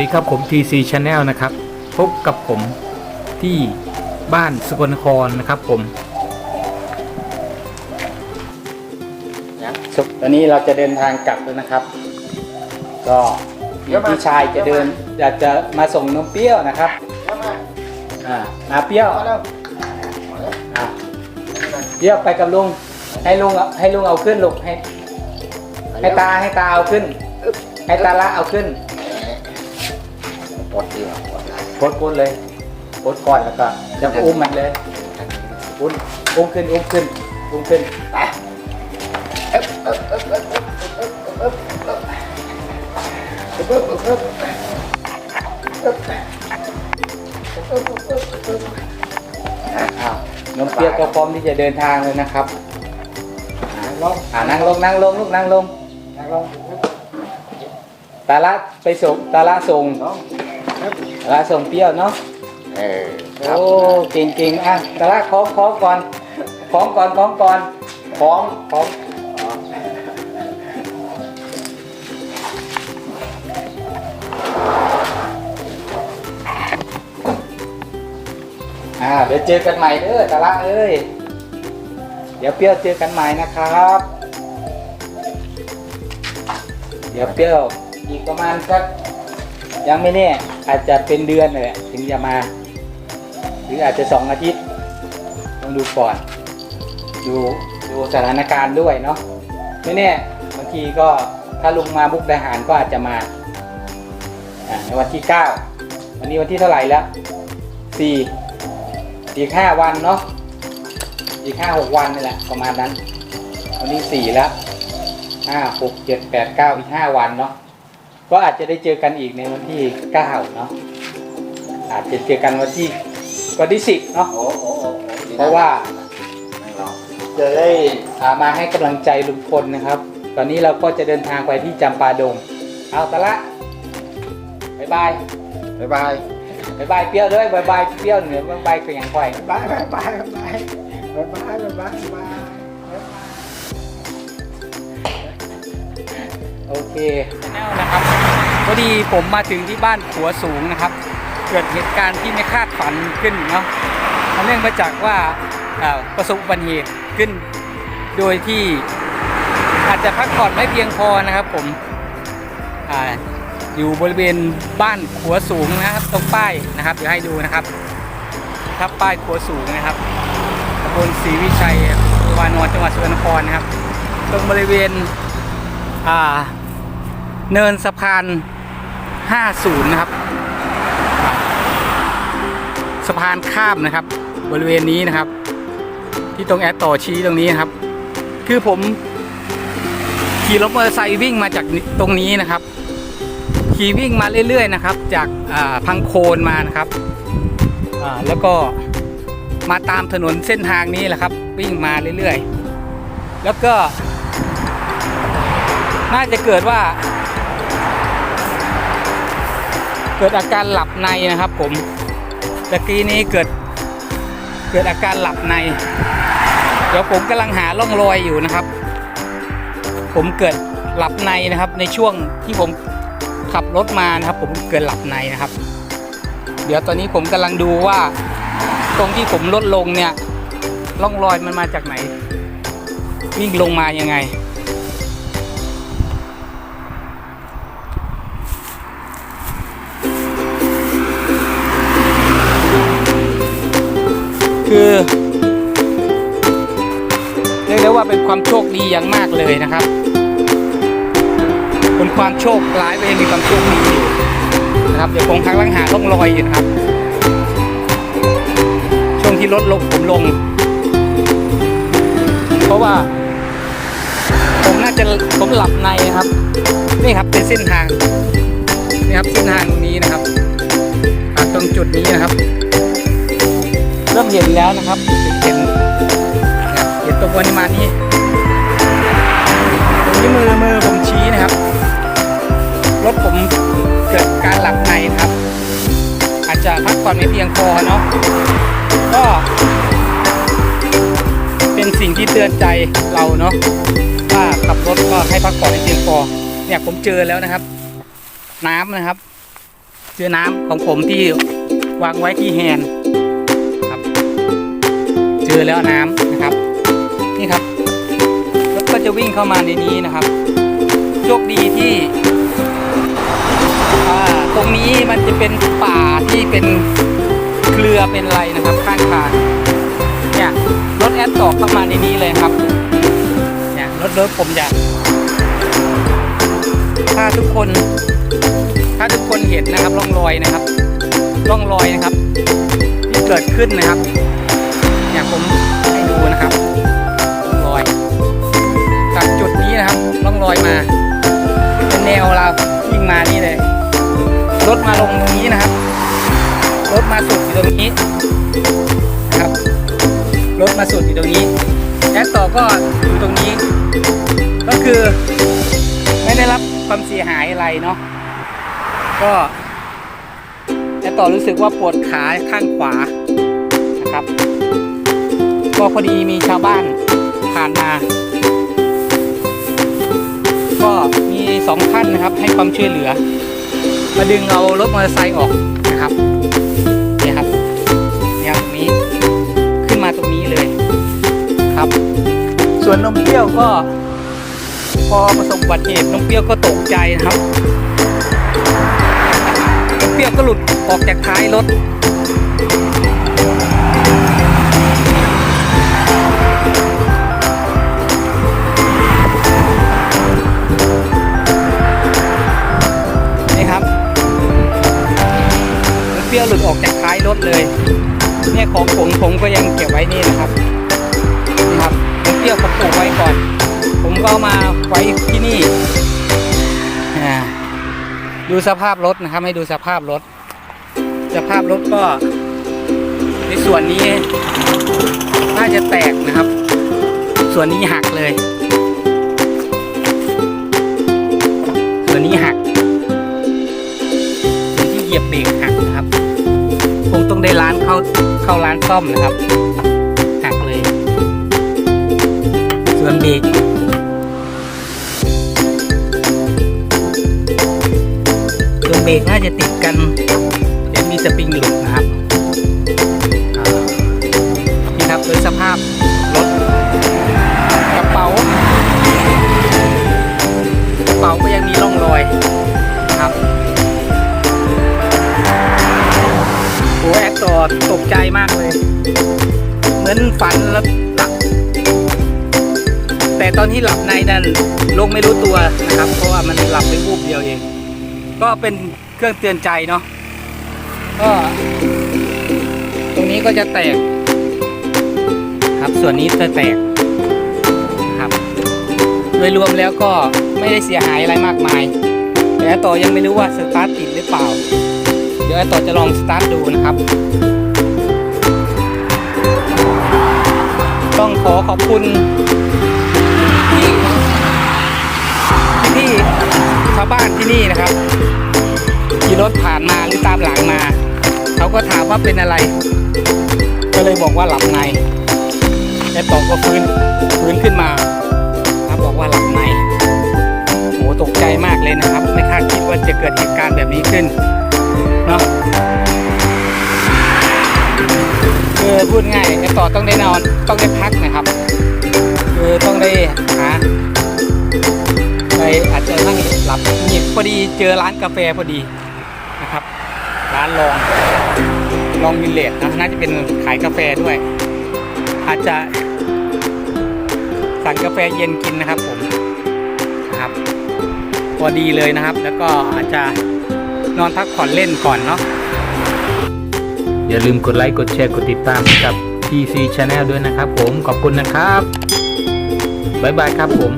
ดีครับผม TC Channel นะครับ พบกับผมที่บ้านสกลนครนะครับผมตอนนี้เราจะเดินทางกลับแล้วนะครับ ก็พี่ชายจะเดินอยากจะมาส่งนมเปรี้ยวนะครับอ่ามาเปรี้ยวอ่าเปรี้ยวไปกับลุงให้ลุงเอาให้ลุงเอาขึ้นลูกให้ ให้ตาให้ตาเอาขึ้น ให้ตาละเอาขึ้น ปวดดีกว่าปวดโพสต์โพสต์เลยโพสต์ก่อนแล้วก็จะอุ้มมันเลยอุ้มอุ้มขึ้นอุ้มขึ้นอุ้มขึ้นไปอ้าวนมเปรี้ยวก็พร้อมที่จะเดินทางเลยนะครับลงอ่านั่งลงนั่งลงลูกนั่งลงลงตาละไปส่งตาละส่ง ลาละส่งเปรี้ยวเนาะเออครับโอ้เก่งเก่งอะตาละคล้องคล้องก่อนคล้องก่อนคล้องก่อนคล้องคล้องอ่าเดี๋ยวเจอกันใหม่เด้อตาละเอ้ย เดี๋ยวเปรี้ยวเจอกันใหม่นะครับ เดี๋ยวเปรี้ยวอีกประมาณสักยังไม่แน่ อาจจะเป็นเดือนเลยแหละถึงจะมา หรืออาจจะสองอาทิตย์ต้องดูก่อน ดูดูสถานการณ์ด้วยเนาะไม่แน่บางทีก็ถ้าลุงมาบุกดาหารก็อาจจะมาในวันที่ 9 วันนี้วันที่เท่าไหร่แล้วสี่อีกห้าวันเนาะอีกห้าหกวันนี่แหละประมาณนั้น วันนี้สี่แล้วห้าหกเจ็ดแปดเก้าอีกห้าวันเนาะ ก็อาจจะได้เจอกันอีกในวันที่เก้าเนาะอาจจะเจอกันวันที่วันที่สิบเนาะโอ้โอ้โอ้เพราะว่าไม่รอจะได้อ่ามาให้กำลังใจลุงพลนะครับ ตอนนี้เราก็จะเดินทางไปที่จำปาดง เอาตะละบายบายบ๊ายบายบายบายเปรี้ยวด้วยบายบายเปรี้ยวเหนือบายบายเป็นอย่างค่อยบายบายบายบายบายบายบายบายบายโอเคแนลนะครับ พอดีผมมาถึงที่บ้านขัวสูงนะครับ เกิดเหตุการณ์ที่ไม่คาดฝันขึ้นเนาะเนื่องมาจากว่าอ่าประสบอุบัติเหตุขึ้น โดยที่อาจจะพักผ่อนไม่เพียงพอนะครับ ผมอาอยู่บริเวณบ้านขัวสูงนะครับตรงป้ายนะครับเดี๋ยวให้ดูนะครับครับป้ายขัวสูงนะครับตำบลศรีวิชัยวานอนจังหวัดสุพรรณครนะครับ ตรงบริเวณอ่าเนินสะพาน 50 นะครับ สะพานข้ามนะครับ บริเวณนี้นะครับ ที่ตรงแอดต่อชี้ตรงนี้นะครับ คือผมขี่รถมอเตอร์ไซค์วิ่งมาจากตรงนี้นะครับ ขี่วิ่งมาเรื่อยๆนะครับ จากาพังโคนมานะครับแล้วก็มาตามถนนเส้นทางนี้แหละครับ วิ่งมาเรื่อยๆ แล้วก็ น่าจะเกิดว่า เกิดอาการหลับในนะครับผมตะกี้นี้เกิดเกิดอาการหลับใน เดี๋ยวผมกำลังหาร่องรอยอยู่นะครับ ผมเกิดหลับในนะครับ ในช่วงที่ผมขับรถมานะครับ ผมเกิดหลับในนะครับ เดี๋ยวตอนนี้ผมกำลังดูว่า ตรงที่ผมลดลงเนี่ยร่องรอยมันมาจากไหนวิ่งลงมายังไง คือเรียกได้ว่าเป็นความโชคดีอย่างมากเลยนะครับเป็นความโชคร้ายไปยังมีความโชคดีอยู่นะครับเดี๋ยวผมกำลังหาร่องรอยอยู่นะครับ ช่วงที่รถลงผมลง เพราะว่า ผมน่าจะผมหลับในนะครับ นี่ครับเป็นเส้นทางนี่ครับเส้นทางตรงนี้นะครับตรงจุดนี้นะครับ ริ่มเห็นแล้วนะครับ เห็นเห็นตรงปริมาณนี้ตรงนี้มือมือผมชี้นะครับ รถผมเกิดการหลับในนะครับ อาจจะพักผ่อนไม่เพียงพอเนาะก็เป็นสิ่งที่เตือนใจเราเนาะว่าขับรถก็ให้พักผ่อนให้เพียงพอเนี่ยผมเจอแล้วนะครับ น้ำนะครับ เจอน้ำของผมที่วางไว้ที่แฮนด์ เจอแล้วน้ำนะครับ นี่ครับรถก็จะวิ่งเข้ามาในนี้นะครับ โชคดีที่ตรงนี้มันจะเป็นป่าที่เป็นเครือเป็นไรนะครับข้างทางเนี่ยรถแอดต่อเข้ามาในนี้เลยครับเนี่ยรถรถผมจะถ้าทุกคน ถ้าทุกคนเห็นนะครับร่องรอยนะครับร่องรอยนะครับที่เกิดขึ้นนะครับ ผมให้ดูนะครับร่องรอยจากจุดนี้นะครับร่องรอยมา เป็นแนวเราวิ่งมานี่เลยรถมาลงตรงนี้นะครับรถมาสุดอยู่ตรงนี้นะครับรถมาสุดอยู่ตรงนี้แอดต่อก็อยู่ตรงนี้ ก็คือไม่ได้รับความเสียหายอะไรเนาะก็แอดต่อรู้สึกว่าปวดขาข้างขวา ก็พอดีมีชาวบ้านผ่านมา ก็มีสองท่านนะครับ ให้ความช่วยเหลือ มาดึงเอารถมอเตอร์ไซค์ออกนะครับเนี่ยครับเนี่ยตรงนี้ขึ้นมาตรงนี้เลยครับ ส่วนนมเปรี้ยวก็ พอประสบอุบัติเหตุนมเปรี้ยวก็ตกใจนะครับนมเปรี้ยวก็หลุดออกจากท้ายรถ หลุดออกจากท้ายรถเลยเนี่ยของผมผมก็ยังเก็บไว้นี่นะครับนี่ครับมันเปรี้ยวผมปลูกไว้ก่อน ผมก็มาไว้ที่นี่อ่าดูสภาพรถนะครับ ให้ดูสภาพรถ สภาพรถก็ในส่วนนี้น่าจะแตกนะครับ ส่วนนี้หักเลย ส่วนนี้หักส่วนที่เหยียบเบรกหักนะครับ ได้ร้านเข้าเข้าร้านซ่อมนะครับหักเลย ส่วนเบรกส่วนเบรกน่าจะติดกันเดี๋ยวมีสปริงหลุดนะครับ มือนฝันแล้วหลับ แต่ตอนที่หลับในนั้นลงไม่รู้ตัวนะครับ เพราะว่ามันหลับไปวูบเดียวเอง ก็เป็นเครื่องเตือนใจเนาะก็ตรงนี้ก็จะแตก ครับส่วนนี้จะแตกครับ โดยรวมแล้วก็ไม่ได้เสียหายอะไรมากมาย แต่อาต่อยังไม่รู้ว่าสตาร์ทติดหรือเปล่า เดี๋ยวอาต่อจะลองสตาร์ทดูนะครับ ต้องขอขอบคุณที่ที่ชาวบ้านที่นี่นะครับขี่รถผ่านมาหรือตามหลังมา เขาก็ถามว่าเป็นอะไร ก็เลยบอกว่าหลับในแต่ต่อก็ฟื้นฟื้นขึ้นมาครับบอกว่าหลับในโหตกใจมากเลยนะครับ ไม่คาดคิดว่าจะเกิดเหตุการณ์แบบนี้ขึ้นเนาะ อพูดง่ายไอต่อต้องได้นอนต้องได้พักนะครับ คือต้องได้หาไปอาจจะนั่งหลับหยิบพอดีเจอร้านกาแฟพอดีนะครับ ร้านลองลองวิลเลจนะน่าจะเป็นขายกาแฟด้วย อาจจะสั่งกาแฟเย็นกินนะครับผมนะครับพอดีเลยนะครับ แล้วก็อาจจะนอนพักผ่อนเล่นก่อนเนาะ อย่าลืมกดไลค์กดแชร์กดติดตามกับ TC Channel ด้วยนะครับผมขอบคุณนะครับบ๊ายบายครับผม